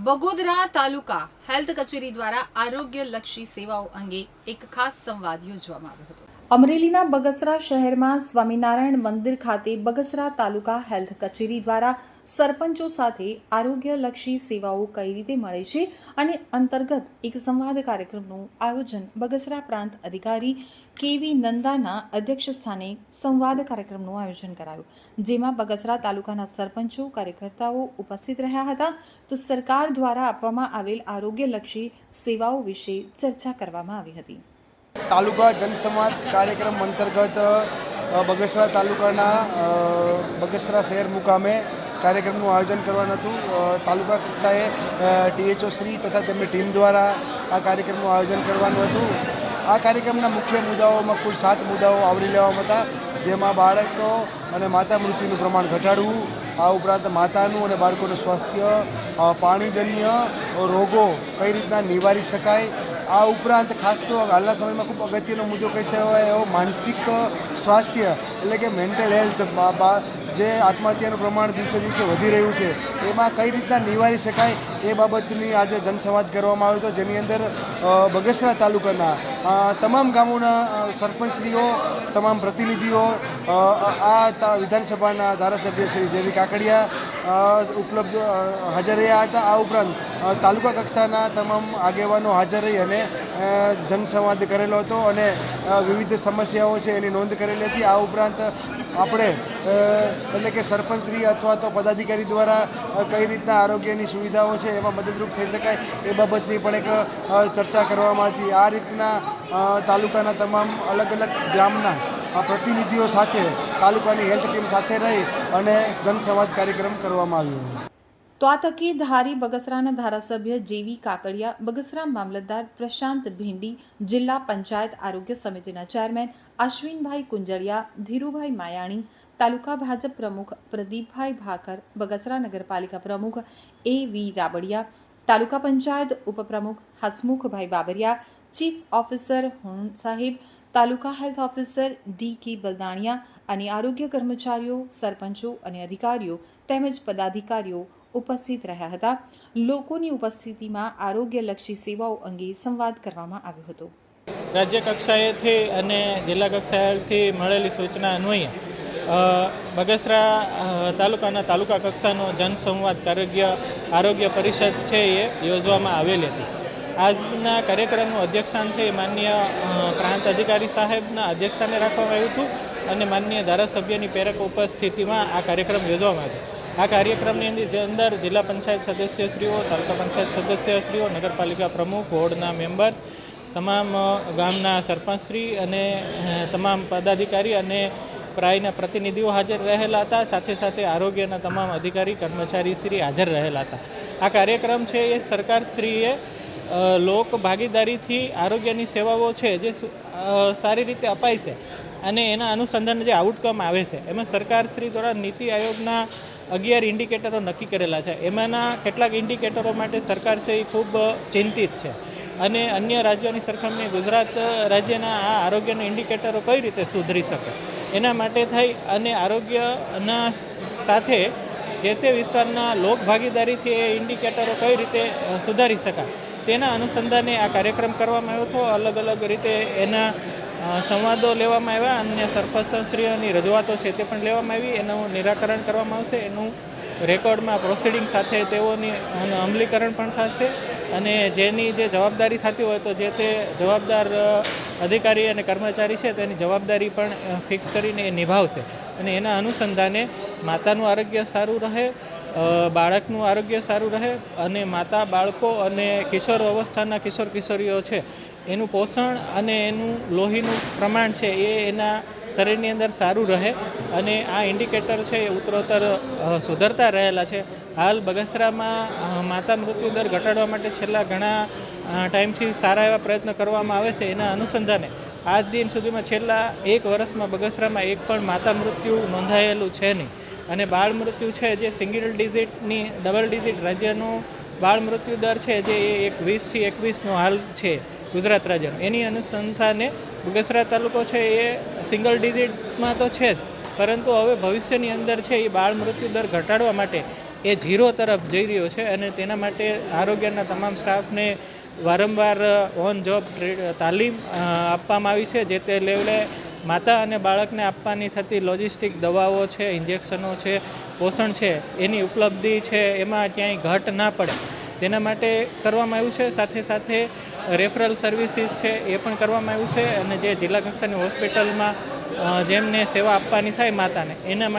બગોદરા તાલુકા health કચેરી દ્વારા આરોગ્યલક્ષી સેવાઓ અંગે એક ખાસ સંવાદ યોજવામાં આવ્યો હતો. અમરેલીના બગસરા શહેરમાં સ્વામિનારાયણ મંદિર ખાતે બગસરા તાલુકા હેલ્થ કચેરી દ્વારા સરપંચો સાથે આરોગ્યલક્ષી સેવાઓ કઈ રીતે મળે છે અને અંતર્ગત એક સંવાદ કાર્યક્રમનું આયોજન બગસરા પ્રાંત અધિકારી કેવી નંદાના અધ્યક્ષ સ્થાને સંવાદ કાર્યક્રમનું આયોજન કરાયું. જેમાં બગસરા તાલુકાના સરપંચો, કાર્યકર્તાઓ ઉપસ્થિત રહ્યા હતા. તો સરકાર દ્વારા આપવામાં આવેલ આરોગ્યલક્ષી સેવાઓ વિશે ચર્ચા કરવામાં આવી હતી. તાલુકા જનસંવાદ કાર્યક્રમ અંતર્ગત બગસરા તાલુકાના બગસરા શહેર મુકામે કાર્યક્રમનું આયોજન કરવાનું હતું. તાલુકા કક્ષાએ ડીએચઓ શ્રી તથા તેમની ટીમ દ્વારા આ કાર્યક્રમનું આયોજન કરવાનું હતું. આ કાર્યક્રમના મુખ્ય મુદ્દાઓમાં કુલ સાત મુદ્દાઓ આવરી લેવામાં હતા, જેમાં બાળકો અને માતા મૃત્યુનું પ્રમાણ ઘટાડવું, આ ઉપરાંત માતાનું અને બાળકોનું સ્વાસ્થ્ય પાણીજન્ય રોગો કઈ રીતના નિવારી શકાય આ ઉપરાંત ખાસ તો હાલના સમયમાં ખૂબ અગત્યનો મુદ્દો કહી શકાય એવો માનસિક સ્વાસ્થ્ય એટલે કે મેન્ટલ હેલ્થ જે આત્મહત્યાનું પ્રમાણ દિવસે દિવસે વધી રહ્યું છે, એમાં કઈ રીતના નિવારી શકાય એ બાબતની આજે જનસંવાદ કરવામાં આવ્યો હતો, જેની અંદર બગસરા તાલુકાના તમામ ગામોના સરપંચશ્રીઓ, તમામ પ્રતિનિધિઓ આ વિધાનસભાના ધારાસભ્ય શ્રી જેવી કાકડિયા ઉપલબ્ધ હાજર રહ્યા હતા. આ ઉપરાંત તાલુકા કક્ષાના તમામ આગેવાનો હાજર રહી અને જનસંવાદ કરેલો હતો અને વિવિધ સમસ્યાઓ છે એની નોંધ કરેલી હતી. આ ઉપરાંત, આપણે એટલે કે સરપંચશ્રી અથવા તો પદાધિકારી દ્વારા કઈ રીતના આરોગ્યની સુવિધાઓ છે એમાં મદદરૂપ થઈ શકાય એ બાબતની પણ એક ચર્ચા કરવામાં હતી. આ રીતના તાલુકાના તમામ અલગ અલગ ગ્રામના પ્રતિનિધિઓ સાથે, તાલુકાની હેલ્થ ટીમ સાથે રહી અને જનસંવાદ કાર્યક્રમ કરવામાં આવ્યો. તો આ તકે ધારી બગસરાના ધારાસભ્ય જેવી કાકડિયા, બગસરા મામલતદાર પ્રશાંત ભીંડી, જિલ્લા પંચાયત આરોગ્ય સમિતિના ચેરમેન અશ્વિનભાઈ કુંજળિયા, ધીરુભાઈ માયાણી, તાલુકા ભાજપ પ્રમુખ પ્રદીપભાઈ ભાકર, બગસરા નગરપાલિકા પ્રમુખ એ વી રાબડિયા, તાલુકા પંચાયત ઉપપ્રમુખ હસમુખભાઈ બાબરિયા ચીફ ઓફિસર હોન સાહેબ, તાલુકા હેલ્થ ઓફિસર ડી કે બલદાણિયા અને આરોગ્ય કર્મચારીઓ, સરપંચો અને અધિકારીઓ તેમજ પદાધિકારીઓ ઉપસ્થિત રહ્યા હતા. લોકોની ઉપસ્થિતિમાં આરોગ્યલક્ષી સેવાઓ અંગે સંવાદ કરવામાં આવ્યો હતો. રાજ્ય કક્ષાએથી અને જિલ્લા કક્ષાએથી મળેલી સૂચના અન્વયે બગસરા તાલુકાના તાલુકા કક્ષાનો જનસંવાદ આરોગ્ય આરોગ્ય પરિષદ છે એ યોજવામાં આવેલી હતી. આજના કાર્યક્રમનું અધ્યક્ષસ્થાન છે એ માનનીય પ્રાંત અધિકારી સાહેબના અધ્યક્ષસ્થાને રાખવામાં આવ્યું હતું અને માનનીય ધારાસભ્યની પ્રેરક ઉપસ્થિતિમાં આ કાર્યક્રમ યોજવામાં આવ્યો. આ કાર્યક્રમની અંદર જિલ્લા પંચાયત સદસ્યશ્રીઓ, તાલુકા પંચાયત સદસ્યશ્રીઓ, નગરપાલિકા પ્રમુખ, વોર્ડના મેમ્બર્સ, તમામ ગામના સરપંચશ્રી અને તમામ પદાધિકારી અને પ્રાયના પ્રતિનિધિઓ હાજર રહેલા હતા. સાથે સાથે આરોગ્યના તમામ અધિકારી, કર્મચારીશ્રી હાજર રહેલા હતા. આ કાર્યક્રમ છે એ સરકારશ્રીએ લોક ભાગીદારીથી આરોગ્યની સેવાઓ છે જે સારી રીતે અપાય છે અને એના અનુસંધાને જે આઉટકમ આવે છે. એમાં સરકારશ્રી દ્વારા નીતિ આયોગના અગિયાર ઇન્ડિકેટરો નક્કી કરેલા છે. એમાંના કેટલાક ઇન્ડિકેટરો માટે સરકાર છે એ ખૂબ ચિંતિત છે. અને અન્ય રાજ્યોની સરખામણીએ ગુજરાત રાજ્યના આ આરોગ્યના ઇન્ડિકેટરો કઈ રીતે સુધરી શકે? એના માટે થઈ અને આરોગ્યના સાથે જે તે વિસ્તારના લોક ભાગીદારીથી એ ઇન્ડિકેટરો કઈ રીતે સુધારી શકાય? તેના અનુસંધાને આ કાર્યક્રમ કરવામાં આવ્યો હતો. અલગ અલગ રીતે એના સંવાદો લેવામાં આવ્યા. અને સરપંચશ્રીઓની રજૂઆતો છે તે પણ લેવામાં આવી. એનું નિરાકરણ કરવામાં આવશે. એનું રેકોર્ડમાં પ્રોસિડિંગ સાથે તેઓની અમલીકરણ પણ થશે. અને જેની જે જવાબદારી થતી હોય તો જે તે જવાબદાર અધિકારી અને કર્મચારી છે તેની જવાબદારી પણ ફિક્સ કરીને એ નિભાવશે. અને એના અનુસંધાને માતાનું આરોગ્ય સારું રહે બાળકનું આરોગ્ય સારું રહે અને માતા, બાળકો અને કિશોર અવસ્થાના કિશોર કિશોરીઓ છે, એનું પોષણ અને એનું લોહીનું પ્રમાણ છે એ એના શરીરની અંદર સારું રહે અને આ ઇન્ડિકેટર છે એ ઉત્તરોત્તર સુધરતા રહેલા છે. હાલ બગસરામાં માતા મૃત્યુ દર ઘટાડવા માટે છેલ્લા ઘણા ટાઈમથી સારા એવા પ્રયત્ન કરવામાં આવે છે એના અનુસંધાને આજ દિન સુધીમાં છેલ્લા એક વર્ષમાં બગસરામાં એક પણ માતા મૃત્યુ નોંધાયેલું છે નહીં. અને બાળ મૃત્યુ છે જે સિંગલ ડિઝિટની ડબલ ડિઝિટ રાજ્યનો બાળ મૃત્યુ દર છે જે એક વીસથી એકવીસનો હાલ છે ગુજરાત રાજ્યનો. એની અનુસંધાને બગસરા તાલુકો છે એ સિંગલ ડિઝિટમાં તો છે જ, પરંતુ હવે ભવિષ્યની અંદર છે એ બાળ મૃત્યુ દર ઘટાડવા માટે એ ઝીરો તરફ જઈ રહ્યો છે અને તેના માટે આરોગ્યના તમામ સ્ટાફને વારંવાર ઓન જોબ તાલીમ આપવામાં આવી છે, જે તે લેવલે માતા અને બાળકને આપવાની થતી લોજિસ્ટિક દવાઓ છે, ઇન્જેક્શનો છે, પોષણ છે, એની ઉપલબ્ધિ છે, એમાં ક્યાંય ઘટ ના પડે. તેના માટે કરવામાં આવ્યું છે, સાથે સાથે રેફરલ સર્વિસીસ છે, એ પણ કરવામાં આવ્યું છે અને જે જિલ્લા કક્ષાની હોસ્પિટલમાં જેમને સેવા આપવાની થાય માતાને, એના માટે